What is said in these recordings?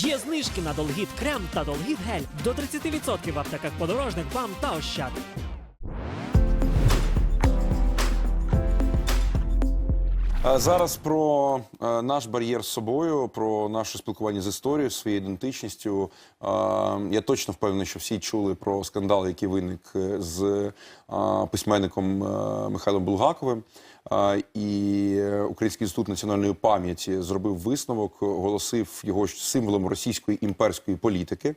Є знижки на Долгіт крем та Долгіт гель до 30% в аптеках подорожник, вам та ощад. Зараз про е, наш бар'єр з собою, про наше спілкування з історією, своєю ідентичністю. Я точно впевнений, що всі чули про скандал, який виник е, з письменником е, Михайлом Булгаковим. І Український інститут національної пам'яті зробив висновок, оголосив його символом російської імперської політики.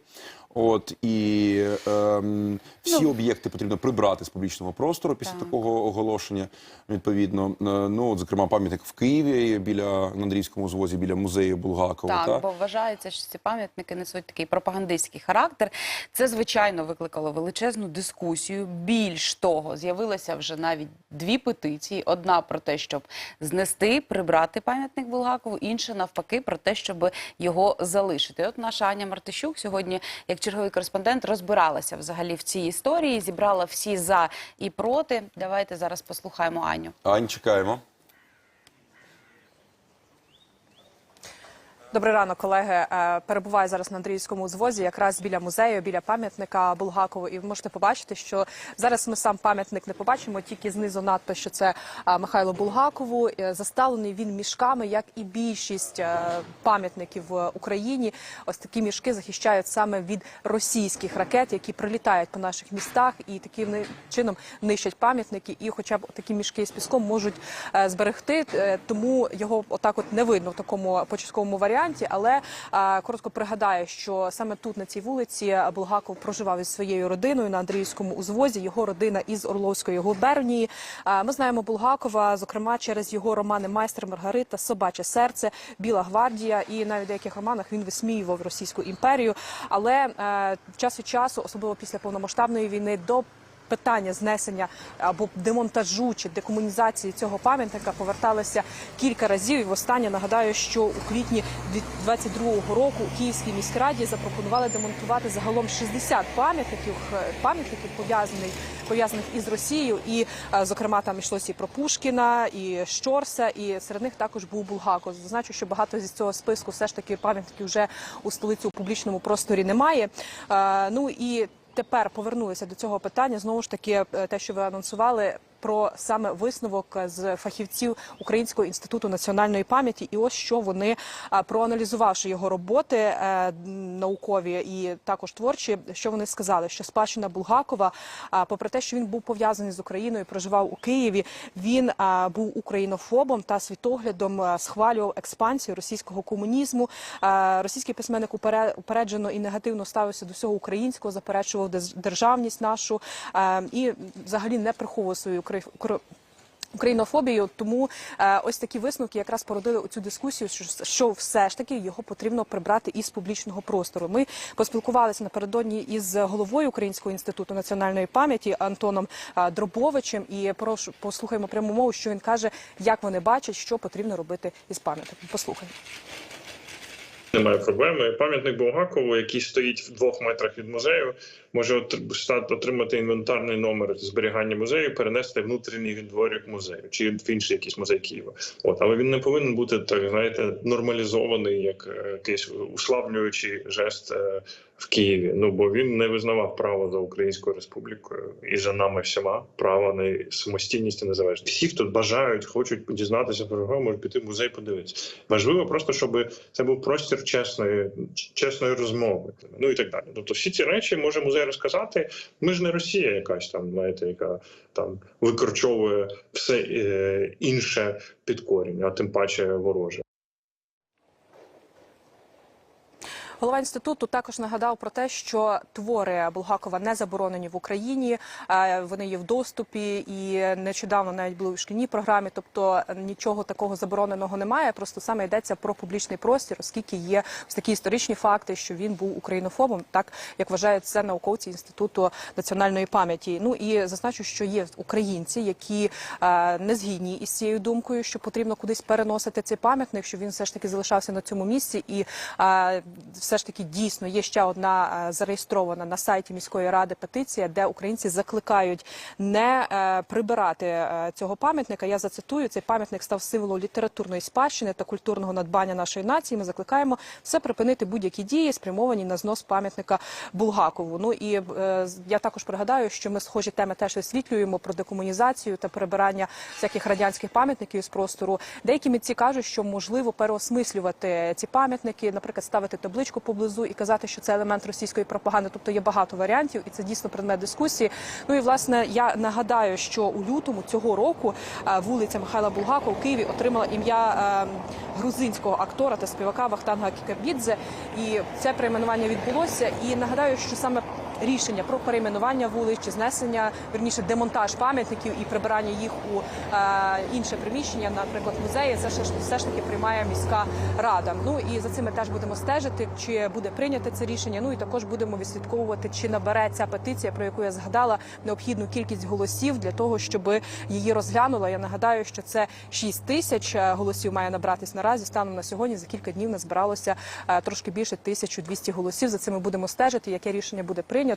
От і ем, всі об'єкти потрібно прибрати з публічного простору після такого оголошення. Відповідно, Е, ну от, зокрема, пам'ятник в Києві біля на Андрійському звозі, біля музею Булгакова. Так, та? бо вважається, що ці пам'ятники несуть такий пропагандистський характер. Це звичайно викликало величезну дискусію. Більш того, з'явилося вже навіть дві петиції: одна про те, щоб знести, прибрати пам'ятник Булгакову, інша навпаки про те, щоб його залишити. От наша Аня Мартищук сьогодні, як черговий кореспондент, розбиралася взагалі в цій історії, зібрала всі за і проти. Давайте зараз послухаємо Аню. Ань, чекаємо. Добрий ранок, колеги. Е, Перебуваю зараз на Андріївському звозі, якраз біля музею, біля пам'ятника Булгакову. І ви можете побачити, що зараз ми сам пам'ятник не побачимо, тільки знизу надпис, що це е, Михайло Булгакову. Е, Заставлений він мішками, як і більшість пам'ятників в Україні. Ось такі мішки захищають саме від російських ракет, які прилітають по наших містах, і таким чином нищать пам'ятники. І, хоча б такі мішки з піском можуть зберегти, тому його отак от не видно в такому початковому варіанті. Але е, коротко пригадаю, що саме тут на цій вулиці Булгаков проживав із своєю родиною на Андріївському узвозі. Його родина із Орловської губернії. Ми знаємо Булгакова, зокрема через його романи Майстер Маргарита, Собаче серце, Біла гвардія. І навіть в деяких романах він висміював Російську імперію. Але е, час від часу, особливо після повномасштабної війни, до питання знесення або демонтажу чи декомунізації цього пам'ятника поверталися кілька разів. І востаннє нагадаю, що у квітні 22-го року у Київській міськраді запропонували демонтувати загалом 60 пам'ятників е, пам'ятників пов'язаних пов'язаних із Росією. І е, зокрема там йшлося і про Пушкіна, і Щорса, і серед них також був Булгаков. Зазначу, що багато зі цього списку все ж таки пам'ятників вже у столиці у публічному просторі немає. Е, Ну і тепер повернулися до цього питання. Знову ж таки, е, те, що ви анонсували. Про саме висновок з фахівців Українського інституту національної пам'яті, і ось що вони а, проаналізувавши його роботи е, наукові і також творчі, що вони сказали, що спадщина Булгакова, а, попри те, що він був пов'язаний з Україною, проживав у Києві, він був українофобом та світоглядом схвалював експансію російського комунізму. Російський письменник упере- упереджено і негативно ставився до всього українського, заперечував державність нашу і взагалі не приховував свою Українофобію, тому е, ось такі висновки якраз породили цю дискусію, що, що все ж таки його потрібно прибрати із публічного простору. Ми поспілкувалися напередодні із головою Українського інституту національної пам'яті Антоном е, Дробовичем. І прошу послухаємо пряму мову, що він каже, як вони бачать, що потрібно робити із пам'ятником. Послухаємо. Немає проблеми. Пам'ятник Булгакову, який стоїть в двох метрах від музею, може отр- отримати інвентарний номер зберігання музею, перенести внутрішній дворик музею чи в інший якийсь музей Києва. От але він не повинен бути так, знаєте, нормалізований як е, якийсь уславлюючий жест е, в Києві. Ну бо він не визнавав право за Українською республікою і за нами всіма право на самостійність і незалежність. Всі, хто бажають, хочуть дізнатися про його, можуть піти в музей, подивитися. Важливо просто, щоб це був простір чесної, чесної розмови. Ну і так далі. Тобто, всі ці речі може музей розказати. Ми ж не Росія, якась там, знаєте, яка там викорчовує все е, інше під корінь, а тим паче вороже. Голова інституту також нагадав про те, що твори Булгакова не заборонені в Україні. е, Вони є в доступі і нещодавно навіть були в шкільній програмі. Тобто нічого такого забороненого немає. Просто саме йдеться про публічний простір, оскільки є такі історичні факти, що він був українофобом, так як вважають це науковці інституту національної пам'яті. Ну і зазначу, що є українці, які е, не згідні із цією думкою, що потрібно кудись переносити цей пам'ятник, що він все ж таки залишався на цьому місці і все все ж таки дійсно є ще одна е, зареєстрована на сайті міської ради петиція, де українці закликають не е, прибирати е, цього пам'ятника. Я зацитую, цей пам'ятник став символом літературної спадщини та культурного надбання нашої нації. Ми закликаємо все припинити будь-які дії, спрямовані на знос пам'ятника Булгакову. Ну і я також пригадаю, що ми схожі теми теж висвітлюємо про декомунізацію та прибирання всяких радянських пам'ятників з простору. Деякі митці кажуть, що можливо переосмислювати ці пам'ятники, наприклад, ставити табличку поблизу і казати, що це елемент російської пропаганди. Тобто є багато варіантів, і це дійсно предмет дискусії. Ну і власне я нагадаю, що у лютому цього року е, вулиця Михайла Булгакова у Києві отримала ім'я е, грузинського актора та співака Вахтанга Кікабідзе. І це перейменування відбулося. І нагадаю, що саме рішення про перейменування вулиць чи знесення, верніше демонтаж пам'ятників і прибирання їх у е, інше приміщення, наприклад, музеї, це все ж таки приймає міська рада. Ну і за цим ми теж будемо стежити, чи буде прийнято це рішення. Ну і також будемо відслідковувати, чи набере ця петиція, про яку я згадала, необхідну кількість голосів для того, щоб її розглянула. Я нагадаю, що це 6 тисяч е, голосів має набратись наразі. Станом на сьогодні за кілька днів назбиралося е, трошки більше 1200 голосів. За цим ми будемо стежити, яке рішення буде прийнято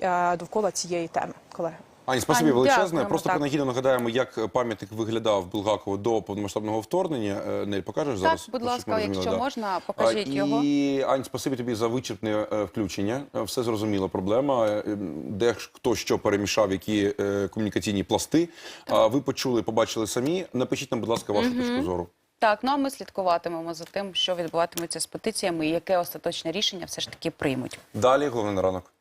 е, довкола цієї теми, колеги. Ані, спасибі величезне. Просто так. принагідно нагадаємо, як пам'ятник виглядав Булгакову до повномасштабного вторгнення. Е, Нель, покажеш Так, зараз? будь ласка, якщо да. можна, покажіть А, його. І Ань, спасибі тобі за вичерпне е, включення. Е, Все зрозуміла проблема. Е, Де хто що перемішав, які е, комунікаційні пласти. А ви почули, побачили самі. Напишіть нам, будь ласка, вашу точку зору. Так, ну а ми слідкуватимемо за тим, що відбуватиметься з петиціями і яке остаточне рішення все ж таки приймуть. Далі головне на ранок.